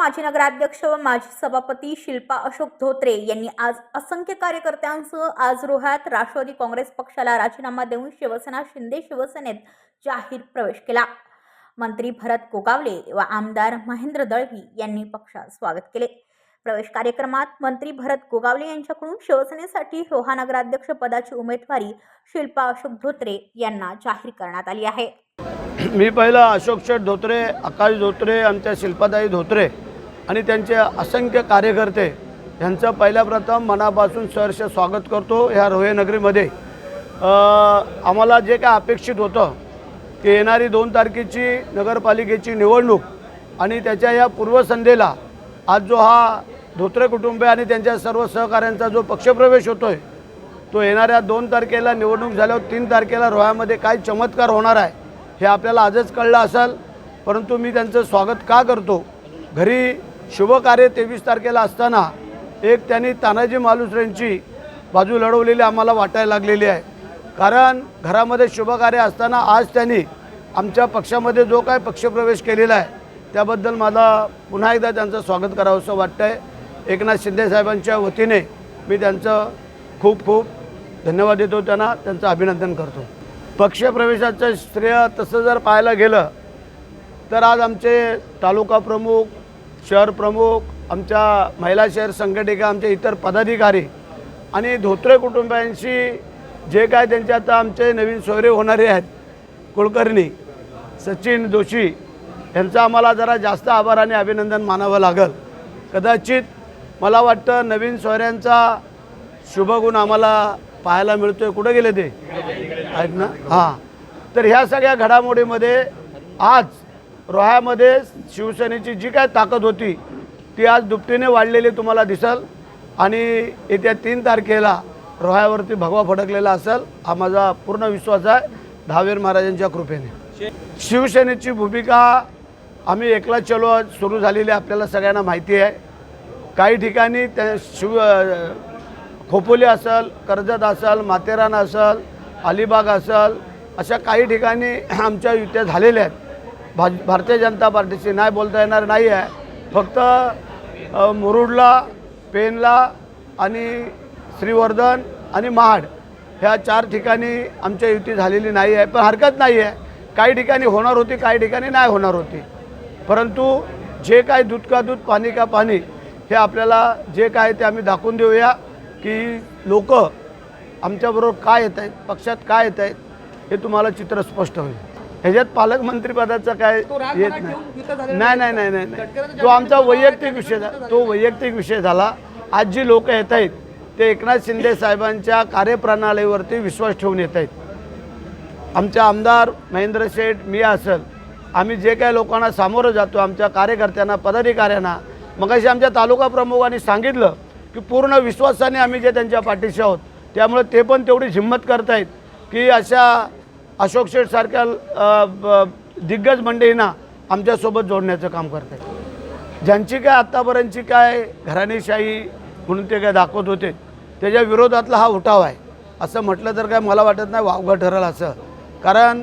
माजी नगराध्यक्ष व माजी सभापती शिल्पा अशोक धोत्रे यांनी आज असंख्य कार्यकर्त्यांसह आज रोह्यात राष्ट्रवादी काँग्रेस पक्षाला राजीनामा देऊन शिवसेना शिंदे शिवसेनेत जाहीर प्रवेश केला. मंत्री भरत गोगावले व आमदार महेंद्र दळवी यांनी पक्षात स्वागत केले. प्रवेश कार्यक्रमात मंत्री भरत गोगावले यांच्याकडून शिवसेनेसाठी रोहा नगराध्यक्ष पदाची उमेदवारी शिल्पा अशोक धोत्रे यांना जाहीर करण्यात आली आहे. मी पहिलं अशोक शेठ धोत्रे आकाश धोत्रे आमच्या शिल्पादाई धोत्रे आणि त्यांचे असंख्य कार्यकर्ते यांचं पहिल्या प्रथम मनापासून सहर्ष स्वागत करतो ह्या रोहेनगरीमध्ये आम्हाला जे काय अपेक्षित होतं की येणारी दोन तारखेची नगरपालिकेची निवडणूक आणि त्याच्या या पूर्वसंध्येला आज जो हा धोत्रे कुटुंब आणि त्यांच्या सर्व सहकाऱ्यांचा जो पक्षप्रवेश होतो आहे तो येणाऱ्या दोन तारखेला निवडणूक झाल्यावर तीन तारखेला रोह्यामध्ये काय चमत्कार होणार आहे हे आपल्याला आजच कळलं असेल. परंतु मी त्यांचं स्वागत का करतो? घरी शुभकार्य तेवीस तारखेला असताना एक त्यांनी तानाजी मालुसरेंची बाजू लढवलेली आम्हाला वाटायला लागलेली आहे. कारण घरामध्ये शुभकार्य असताना आज त्यांनी आमच्या पक्षामध्ये जो काय पक्षप्रवेश केलेला आहे त्याबद्दल मला पुन्हा एकदा त्यांचं स्वागत करावंसं वाटतं आहे एकनाथ शिंदेसाहेबांच्या वतीने मी त्यांचं खूप खूप धन्यवाद देतो त्यांना त्यांचं अभिनंदन करतो. पक्षप्रवेशाचं श्रेय तसं जर पाहायला गेलं तर आज आमचे तालुका प्रमुख शहर प्रमुख आमच्या महिला शहर संघटिका आमचे इतर पदाधिकारी आणि धोत्रे कुटुंबियांशी जे काय त्यांचे आता आमचे नवीन सोयरे होणारे आहेत कुलकर्णी सचिन जोशी यांचा आम्हाला जरा जास्त आभार आणि अभिनंदन मानावं लागेल. कदाचित मला वाटतं नवीन सोयऱ्यांचा शुभगुण आम्हाला पाहायला मिळतो आहे कुठं गेले ते? आहेत ना? हां. तर ह्या सगळ्या घडामोडीमध्ये आज रोह्यामध्ये शिवसेनेची जी काय ताकद होती ती आज दुपटीने वाढलेली तुम्हाला दिसल. आणि येत्या तीन तारखेला रोह्यावरती भगवा फडकलेला असेल हा माझा पूर्ण विश्वास आहे दहावीर महाराजांच्या कृपेने. शिवसेनेची भूमिका आम्ही एकला चलो सुरू झालेली आपल्याला सगळ्यांना माहिती आहे. काही ठिकाणी त्या शिव खोपोली असेल कर्जत असेल माथेरान असेल अलिबाग असेल अशा काही ठिकाणी आमच्या युत्या झालेल्या आहेत. भाज भारतीय जनता पार्टीशी नाही बोलता येणार नाही आहे फक्त मुरुडला पेनला आणि श्रीवर्धन आणि महाड ह्या चार ठिकाणी आमच्या युती झालेली नाही आहे पण हरकत नाही आहे काही ठिकाणी होणार होती काही ठिकाणी नाही होणार होती. परंतु जे काय दूध का दूध पाणी का पाणी हे आपल्याला जे काय ते आम्ही दाखवून देऊया की लोक आमच्याबरोबर काय येत आहेत पक्षात काय येत आहेत हे तुम्हाला चित्र स्पष्ट होईल. ह्याच्यात पालकमंत्रीपदाचा काय येत नाही. नाही नाही. नाही नाही नाही. तो आमचा वैयक्तिक विषय झाला. तो वैयक्तिक विषय झाला. आज जी लोक येत आहेत ते एकनाथ शिंदे साहेबांच्या कार्यप्रणालीवरती विश्वास ठेवून येत आहेत. आमचे आमदार महेंद्र शेठ मी असेल. आम्ही जे काही लोकांना सामोरं जातो आमच्या कार्यकर्त्यांना पदाधिकाऱ्यांना मग अशी आमच्या तालुका प्रमुखांनी सांगितलं की पूर्ण विश्वासाने आम्ही जे त्यांच्या पाठीशी आहोत त्यामुळे ते पण तेवढी हिंमत करतायत की अशा अशोक शेठसारख्या ब- दिग्गज मंडळींना आमच्यासोबत जोडण्याचं काम करत आहे ज्यांची काय आत्तापर्यंतची काय घराणेशाही म्हणून ते काय दाखवत होते त्याच्या विरोधातला हा उठाव आहे. असं म्हटलं तर काय मला वाटत नाही वावगं ठरेल असं. कारण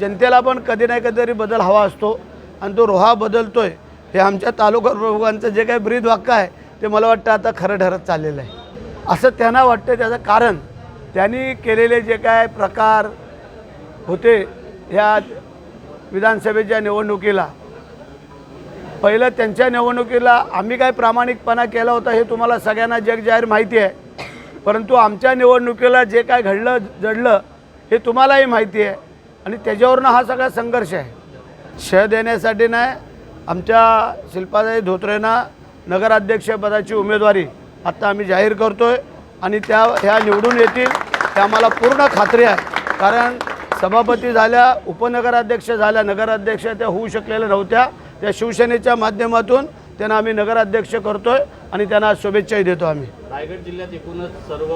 जनतेला पण कधी नाही कधीतरी बदल हवा असतो आणि तो रोहा बदलतो आहे हे आमच्या तालुका प्रमुखांचं जे काही ब्रीद वाक्य आहे ते मला वाटतं आता खरं ठरत चाललेलं आहे. असं त्यांना वाटतं त्याचं कारण त्यांनी केलेले जे काय प्रकार होते ह्या विधानसभेच्या निवडणुकीला. पहिलं त्यांच्या निवडणुकीला आम्ही काय प्रामाणिकपणा केला होता हे तुम्हाला सगळ्यांना जगजाहीर माहिती आहे. परंतु आमच्या निवडणुकीला जे काय घडलं जडलं हे तुम्हालाही माहिती आहे. आणि त्याच्यावरनं हा सगळा संघर्ष आहे. शह देण्यासाठी नाही आमच्या शिल्पाताई धोत्रेंना नगराध्यक्षपदाची उमेदवारी आत्ता आम्ही जाहीर करतो आहे आणि त्या ह्या निवडून येतील हे आम्हाला पूर्ण खात्री आहे. कारण सभापती झाल्या उपनगराध्यक्ष झाल्या नगराध्यक्ष त्या होऊ शकलेल्या नव्हत्या. त्या शिवसेनेच्या माध्यमातून त्यांना आम्ही नगराध्यक्ष करतोय आणि त्यांना शुभेच्छाही देतो आम्ही. रायगड जिल्ह्यात एकूणच सर्व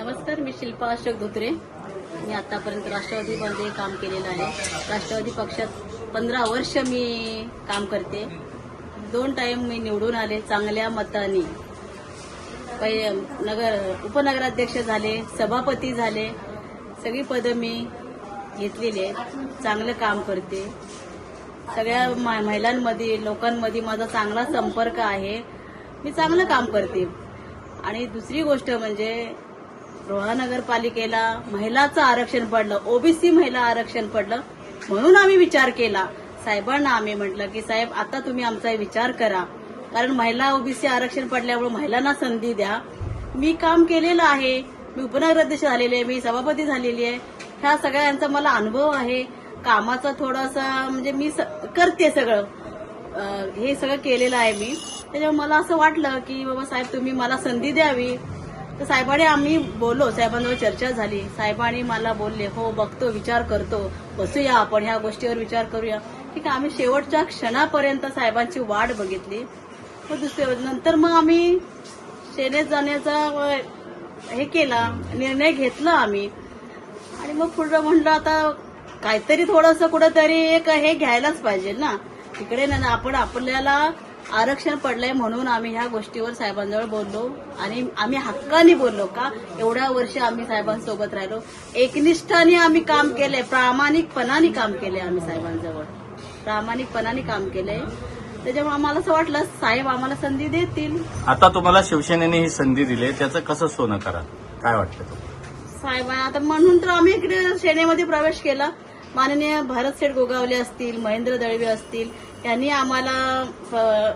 नमस्कार मी शिल्पा अशोक धोत्रे. मी आतापर्यंत राष्ट्रवादीमध्ये काम केलेलं आहे. राष्ट्रवादी पक्षात पंधरा वर्ष मी काम करते. दोन टाइम मी निवडून आले चांगल्या मताने. पै नगर उपनगराध्यक्ष झाले सभापती झाले. सगळी पदं मी घेतलेली आहेत. चांगलं काम करते. सगळ्या महिलांमध्ये लोकांमध्ये माझा चांगला संपर्क आहे. मी चांगलं काम करते. आणि दुसरी गोष्ट म्हणजे रोहा नगरपालिकेला महिलाचं आरक्षण पडलं ओबीसी महिला आरक्षण पडलं म्हणून आम्ही विचार केला. साहेबांना आम्ही म्हटलं की साहेब आता तुम्ही आमचा विचार करा. कारण महिला ओबीसी आरक्षण पडल्यामुळे महिलांना संधी द्या. मी काम केलेलं आहे. मी उपनगराध्यक्ष झालेली आहे मी सभापती झालेली आहे. ह्या सगळ्यांचा मला अनुभव आहे. कामाचा थोडासा म्हणजे मी स- करते सगळं. हे सगळं केलेलं आहे मी. त्याच्यामुळे मला असं वाटलं की बाबा साहेब तुम्ही मला संधी द्यावी. तर साहेबांनी आम्ही बोललो साहेबांजवळ चर्चा झाली. साहेबांनी मला बोलले हो बघतो विचार करतो. बसूया आपण ह्या गोष्टीवर विचार करूया. ठीक आहे आम्ही शेवटच्या क्षणापर्यंत साहेबांची वाट बघितली. मग दुसऱ्या नंतर मग आम्ही सेनेत जाण्याचा हे केला निर्णय घेतला आम्ही. आणि मग पुढं म्हणलं आता काहीतरी थोडंसं कुठंतरी एक हे घ्यायलाच पाहिजे ना. तिकडे ना आपण आपल्याला आरक्षण पडलंय म्हणून आम्ही ह्या गोष्टीवर साहेबांजवळ बोललो. आणि आम्ही हक्काने बोललो का एवढ्या वर्ष आम्ही साहेबांसोबत राहिलो. एकनिष्ठाने आम्ही काम केलंय प्रामाणिकपणाने काम केले आम्ही साहेबांजवळ. प्रामाणिकपणाने काम केलंय. त्याच्यामुळे आम्हाला असं वाटलं साहेब आम्हाला संधी देतील. आता तुम्हाला शिवसेनेने ही संधी दिली त्याचं कसं सोनं करा? काय वाटतं तुम्हाला? साहेब आता म्हणून तर आम्ही इकडे सेनेमध्ये प्रवेश केला. माननीय भारत शेठ गोगावले असतील महेंद्र दळवे असतील यांनी आम्हाला अ,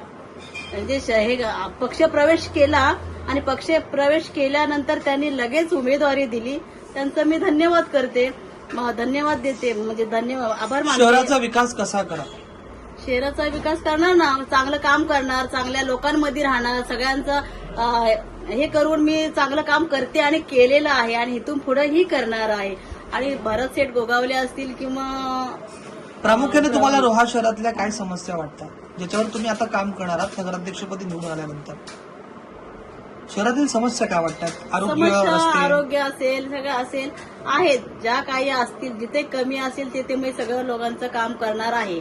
म्हणजे श- हे पक्ष प्रवेश केला आणि पक्ष प्रवेश केल्यानंतर त्यांनी लगेच उमेदवारी दिली. त्यांचं मी धन्यवाद करते. म- धन्यवाद देते म्हणजे धन्यवाद आभार मानते. शहराचा विकास कसा करा? शहराचा विकास करणार ना चांगलं काम करणार चांगल्या लोकांमध्ये राहणार सगळ्यांचं हे करून मी चांगलं काम करते आणि केलेलं आहे आणि इथून पुढेही करणार आहे. आणि भरत शेठ गोगावले असतील किंवा प्रामुख्याने तुम्हाला रोहा शहरातल्या काय समस्या वाटतात? ज्याच्यावर तुम्ही आता काम करणार आहात नगराध्यक्षपदी निवडून आल्यानंतर. शहरातील समस्या काय वाटतात? आरोग्य आरोग्य असेल सगळं असेल आहेत. ज्या काही असतील जिथे कमी असेल तिथे मी सगळं लोकांचं काम करणार आहे.